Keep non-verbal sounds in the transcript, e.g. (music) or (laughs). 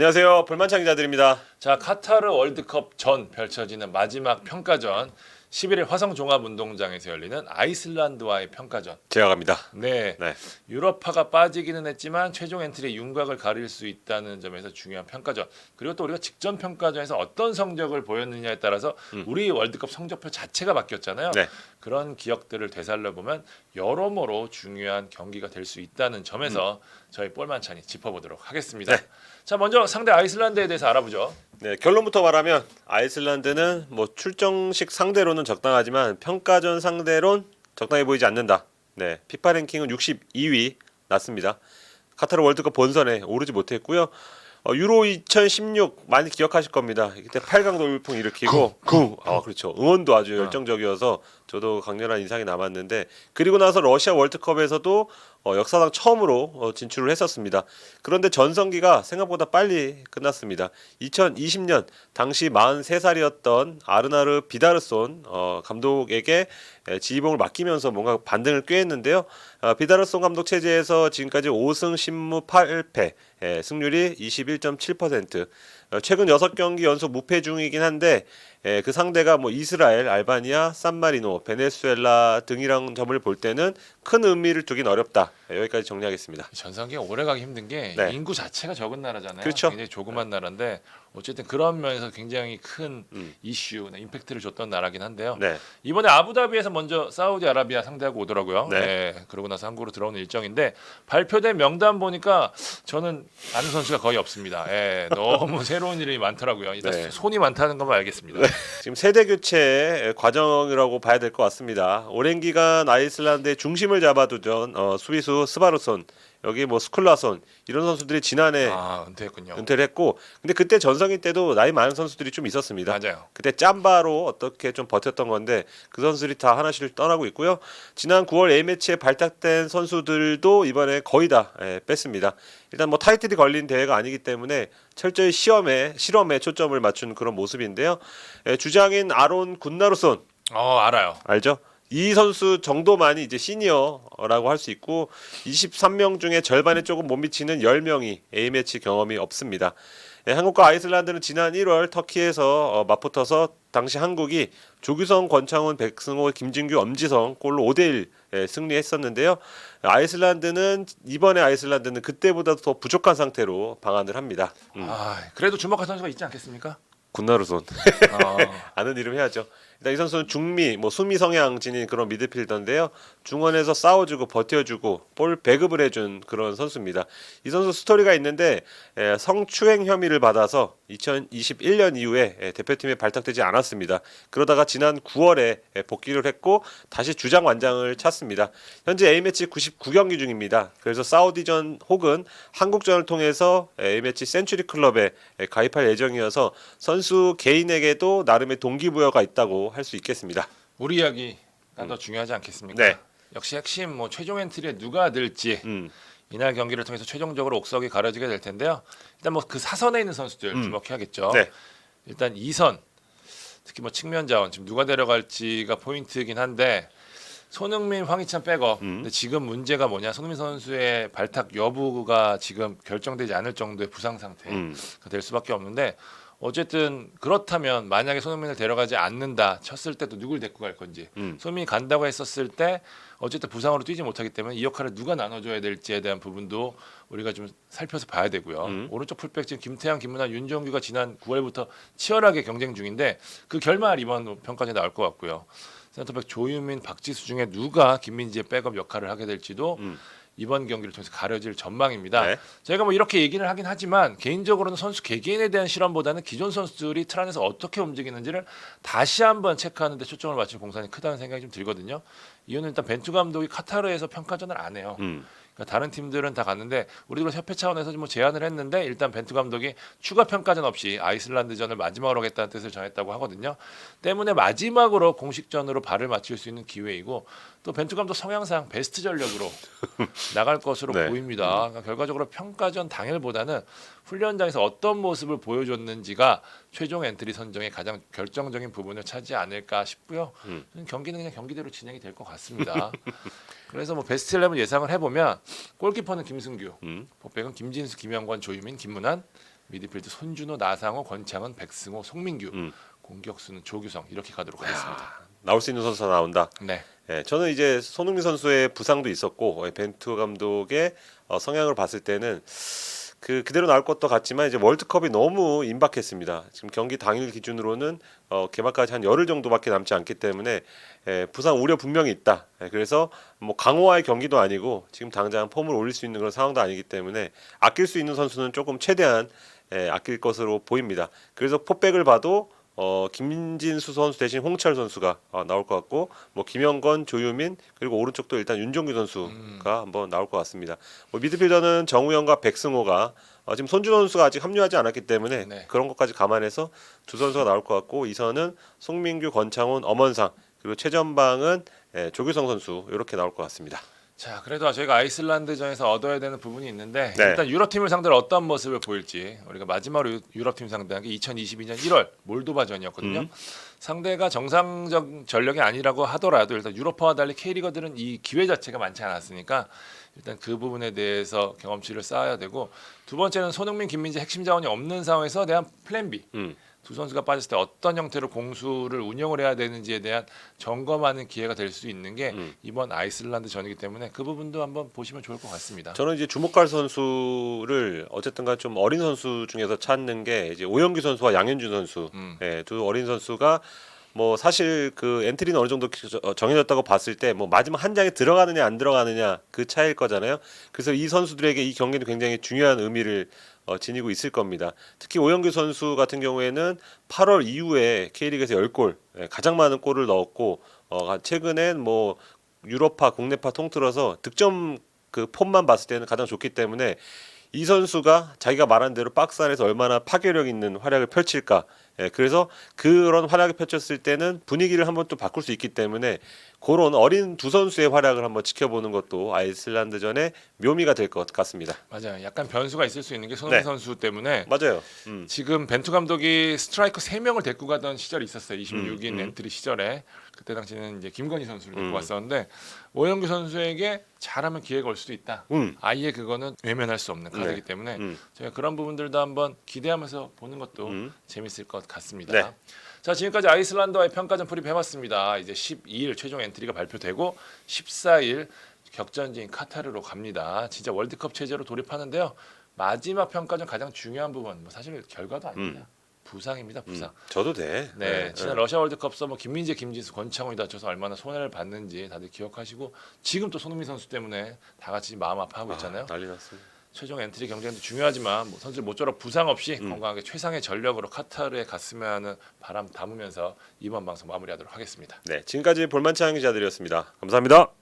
안녕하세요. 볼만창 기자들입니다. 자 카타르 월드컵 전 펼쳐지는 마지막 평가전 11일 화성 종합운동장에서 열리는 아이슬란드와의 평가전. 제가 갑니다. 네, 네. 유럽파가 빠지기는 했지만 최종 엔트리의 윤곽을 가릴 수 있다는 점에서 중요한 평가전. 그리고 또 우리가 직전 평가전에서 어떤 성적을 보였느냐에 따라서 우리 월드컵 성적표 자체가 바뀌었잖아요. 음. 네. 그런 기억들을 되살려 보면 여러모로 중요한 경기가 될 수 있다는 점에서 저희 볼만찬이 짚어보도록 하겠습니다. 음. 네. 자, 먼저 상대 아이슬란드에 대해서 알아보죠. 네, 결론부터 말하면 아이슬란드는 뭐 출정식 상대로는 적당하지만 평가전 상대론 적당해 보이지 않는다. 네, 피파 랭킹은 62위 났습니다. 카타르 월드컵 본선에 오르지 못했고요. 어, 유로 2016 많이 기억하실 겁니다. 이때 8강 돌풍 일으키고 쿵, 아 그렇죠. 응원도 아주 열정적이어서 저도 강렬한 인상이 남았는데 그리고 나서 러시아 월드컵에서도 어, 역사상 처음으로 어, 진출을 했었습니다. 그런데 전성기가 생각보다 빨리 끝났습니다. 2020년 당시 43살이었던 아르나르 비다르손 어, 감독에게 에, 지휘봉을 맡기면서 뭔가 반등을 꾀했는데요. 어, 비다르손 감독 체제에서 지금까지 5승 10무 8패, 에, 승률이 21.7%. 어, 최근 6경기 연속 무패 중이긴 한데 에, 그 상대가 뭐 이스라엘, 알바니아, 산마리노, 베네수엘라 등이랑 점을 볼 때는 큰 의미를 두긴 어렵다. 에, 여기까지 정리하겠습니다. (laughs) 전성기가 오래 가기 힘든 게 네. 인구 자체가 적은 나라잖아요. 그렇죠. 굉장히 조그만 나라인데 어쨌든 그런 면에서 굉장히 큰 음. 이슈, 임팩트를 줬던 나라긴 한데요. 네. 이번에 아부다비에서 먼저 사우디아라비아 상대하고 오더라고요. 네. 네. 그러고 나서 한국으로 들어오는 일정인데 발표된 명단 보니까 저는 아는 선수가 거의 없습니다. 예, 너무 (laughs) 새로운 일이 많더라고요. 일단 네. 손이 많다는 것만 알겠습니다. 지금 세대 교체 과정이라고 봐야 될 것 같습니다. 오랜 기간 아이슬란드의 중심을 잡아두던 어, 수비수 스바르손 여기 뭐 스쿨라손 이런 선수들이 지난해 아 은퇴했군요. 은퇴를 했고 근데 그때 전성기 때도 나이 많은 선수들이 좀 있었습니다. 맞아요. 그때 짬바로 어떻게 좀 버텼던 건데 그 선수들이 다 하나씩 떠나고 있고요. 지난 9월 A 매치에 발탁된 선수들도 이번에 거의 다 예, 뺐습니다. 일단 뭐 타이틀이 걸린 대회가 아니기 때문에 철저히 시험에 실험에 초점을 맞춘 그런 모습인데요. 예, 주장인 아론 군나루손 어 알아요. 알죠? 이 선수 정도만이 이제 시니어라고 할 수 있고 23명 중에 절반에 조금 못 미치는 10명이 A매치 경험이 없습니다. 예, 한국과 아이슬란드는 지난 1월 터키에서 어, 맞붙어서 당시 한국이 조규성, 권창훈, 백승호, 김진규, 엄지성 골로 5대1 예, 승리했었는데요. 아이슬란드는 이번에 아이슬란드는 그때보다 더 부족한 상태로 방안을 합니다. 음. 아 그래도 주목할 선수가 있지 않겠습니까? 군나루손 어, (laughs) 아는 이름 해야죠. 일단 이 선수는 중미, 뭐 수미 성향 지닌 그런 미드필더인데요. 중원에서 싸워주고 버텨주고 볼 배급을 해준 그런 선수입니다. 이 선수 스토리가 있는데 에, 성추행 혐의를 받아서 2021년 이후에 에, 대표팀에 발탁되지 않았습니다. 그러다가 지난 9월에 에, 복귀를 했고 다시 주장 완장을 찼습니다. 현재 A 매치 99경기 중입니다. 그래서 사우디전 혹은 한국전을 통해서 A 매치 센츄리 클럽에 에, 가입할 예정이어서 선수 개인에게도 나름의 동기부여가 있다고 할 수 있겠습니다. 우리 이야기가 더 중요하지 않겠습니까? 네. 역시 핵심 뭐 최종 엔트리에 누가 들지 음, 이날 경기를 통해서 최종적으로 옥석이 가려지게 될 텐데요. 일단 뭐 그 사선에 있는 선수들 음. 주목해야겠죠. 네. 일단 2선 특히 뭐 측면 자원 지금 누가 데려갈지가 포인트이긴 한데 손흥민, 황희찬 백업. 음. 근데 지금 문제가 뭐냐? 손흥민 선수의 발탁 여부가 지금 결정되지 않을 정도의 부상 상태가 음, 될 수밖에 없는데 어쨌든 그렇다면 만약에 손흥민을 데려가지 않는다 쳤을 때도 누굴 데리고 갈 건지 음. 손흥민이 간다고 했었을 때 어쨌든 부상으로 뛰지 못하기 때문에 이 역할을 누가 나눠줘야 될지에 대한 부분도 우리가 좀 살펴서 봐야 되고요. 음. 오른쪽 풀백 지금 김태형, 김문환, 윤정규가 지난 9월부터 치열하게 경쟁 중인데 그 결말 이번 평가전에 나올 것 같고요. 센터백 조유민, 박지수 중에 누가 김민지의 백업 역할을 하게 될지도 음. 이번 경기를 통해서 가려질 전망입니다. 네. 저희가 뭐 이렇게 얘기를 하긴 하지만 개인적으로는 선수 개개인에 대한 실험보다는 기존 선수들이 틀 안에서 어떻게 움직이는지를 다시 한번 체크하는 데 초점을 맞출 공산이 크다는 생각이 좀 들거든요. 이유는 일단 벤투 감독이 카타르에서 평가전을 안 해요. 음. 그러니까 다른 팀들은 다 갔는데 우리도 협회 차원에서 뭐 제안을 했는데 일단 벤투 감독이 추가 평가전 없이 아이슬란드전을 마지막으로 하겠다는 뜻을 전했다고 하거든요. 때문에 마지막으로 공식전으로 발을 맞출 수 있는 기회이고 또 벤투 감독 성향상 베스트 전력으로 (laughs) 나갈 것으로 네. 보입니다. 그러니까 결과적으로 평가전 당일보다는 훈련장에서 어떤 모습을 보여줬는지가 최종 엔트리 선정의 가장 결정적인 부분을 차지 않을까 싶고요. 음. 경기는 그냥 경기대로 진행이 될 것 같습니다. (laughs) 그래서 뭐 베스트 11 예상을 해보면 골키퍼는 김승규, 음. 폭백은 김진수, 김영권, 조유민, 김문환, 미드필드 손준호, 나상호, 권창은, 백승호, 송민규, 음. 공격수는 조규성 이렇게 가도록 하겠습니다. 나올 수 있는 선수가 나온다. 네. 예, 저는 이제 손흥민 선수의 부상도 있었고 어, 벤투 감독의 어, 성향을 봤을 때는 그 그대로 나올 것도 같지만 이제 월드컵이 너무 임박했습니다. 지금 경기 당일 기준으로는 어, 개막까지 한 열흘 정도밖에 남지 않기 때문에 예, 부상 우려 분명히 있다. 예, 그래서 뭐 강호와의 경기도 아니고 지금 당장 폼을 올릴 수 있는 그런 상황도 아니기 때문에 아낄 수 있는 선수는 조금 최대한 예, 아낄 것으로 보입니다. 그래서 포백을 봐도 어, 김진수 선수 대신 홍철 선수가 어, 나올 것 같고 뭐 김영건, 조유민 그리고 오른쪽도 일단 윤종규 선수가 한번 나올 것 같습니다. 뭐 미드필더는 정우영과 백승호가 어, 지금 손준호 선수가 아직 합류하지 않았기 때문에 네. 그런 것까지 감안해서 두 선수가 나올 것 같고 이선은 송민규, 권창훈, 엄원상 그리고 최전방은 예, 조규성 선수 이렇게 나올 것 같습니다. 자, 그래도 저희가 아이슬란드전에서 얻어야 되는 부분이 있는데 네. 일단 유럽 팀을 상대로 어떤 모습을 보일지 우리가 마지막으로 유- 유럽 팀 상대한 게 2022년 1월 몰도바전이었거든요. 음. 상대가 정상적 전력이 아니라고 하더라도 일단 유로파와 달리 K리거들은 이 기회 자체가 많지 않았으니까 일단 그 부분에 대해서 경험치를 쌓아야 되고 두 번째는 손흥민, 김민재 핵심 자원이 없는 상황에서 대한 플랜 B 음. 두 선수가 빠졌을 때 어떤 형태로 공수를 운영을 해야 되는지에 대한 점검하는 기회가 될 수 있는 게 음. 이번 아이슬란드 전이기 때문에 그 부분도 한번 보시면 좋을 것 같습니다. 저는 이제 주목할 선수를 어쨌든간 좀 어린 선수 중에서 찾는 게 이제 오영규 선수와 양현준 선수, 음. 예, 두 어린 선수가 뭐 사실 그 엔트리는 어느 정도 기- 어, 정해졌다고 봤을 때 뭐 마지막 한 장에 들어가느냐 안 들어가느냐 그 차이일 거잖아요. 그래서 이 선수들에게 이 경기는 굉장히 중요한 의미를 어, 지니고 있을 겁니다. 특히 오영규 선수 같은 경우에는 8월 이후에 K리그에서 10골 예, 가장 많은 골을 넣었고 어, 최근엔 뭐 유럽파 국내파 통틀어서 득점 그 폼만 봤을 때는 가장 좋기 때문에 이 선수가 자기가 말한 대로 박스 안에서 얼마나 파괴력 있는 활약을 펼칠까. 예, 그래서 그런 활약을 펼쳤을 때는 분위기를 한번 또 바꿀 수 있기 때문에 그런 어린 두 선수의 활약을 한번 지켜보는 것도 아이슬란드전의 묘미가 될 것 같습니다. 맞아요. 약간 변수가 있을 수 있는 게 손흥민 네. 선수 때문에 맞아요. 음. 지금 벤투 감독이 스트라이커 3명을 데리고 가던 시절이 있었어요. 26인 음, 음. 엔트리 시절에. 그때 당시는 이제 김건희 선수를 데리고 음. 왔었는데 오영규 선수에게 잘하면 기회가 올 수도 있다. 음. 아예 그거는 외면할 수 없는 카드이기 네. 때문에 음. 저희가 그런 부분들도 한번 기대하면서 보는 것도 음. 재밌을 것 같 습니다. 네. 자 지금까지 아이슬란드와의 평가전 프리뷰해봤습니다. 이제 12일 최종 엔트리가 발표되고 14일 격전지인 카타르로 갑니다. 진짜 월드컵 체제로 돌입하는데요. 마지막 평가전 가장 중요한 부분, 뭐 사실 결과도 아닙니다. 부상입니다. 음. 부상. 저도 돼. 네, 지난 러시아 월드컵서 뭐 김민재, 김진수, 권창훈이 다쳐서 얼마나 손해를 봤는지 다들 기억하시고 지금 또 손흥민 선수 때문에 다 같이 마음 아파하고 있잖아요. 아, 난리 났습니다. 최종 엔트리 경쟁도 중요하지만 뭐 선수들 모쪼록 부상 없이 음. 건강하게 최상의 전력으로 카타르에 갔으면 하는 바람 담으면서 이번 방송 마무리하도록 하겠습니다. 네, 지금까지 볼만치 않은 기자들이었습니다. 감사합니다.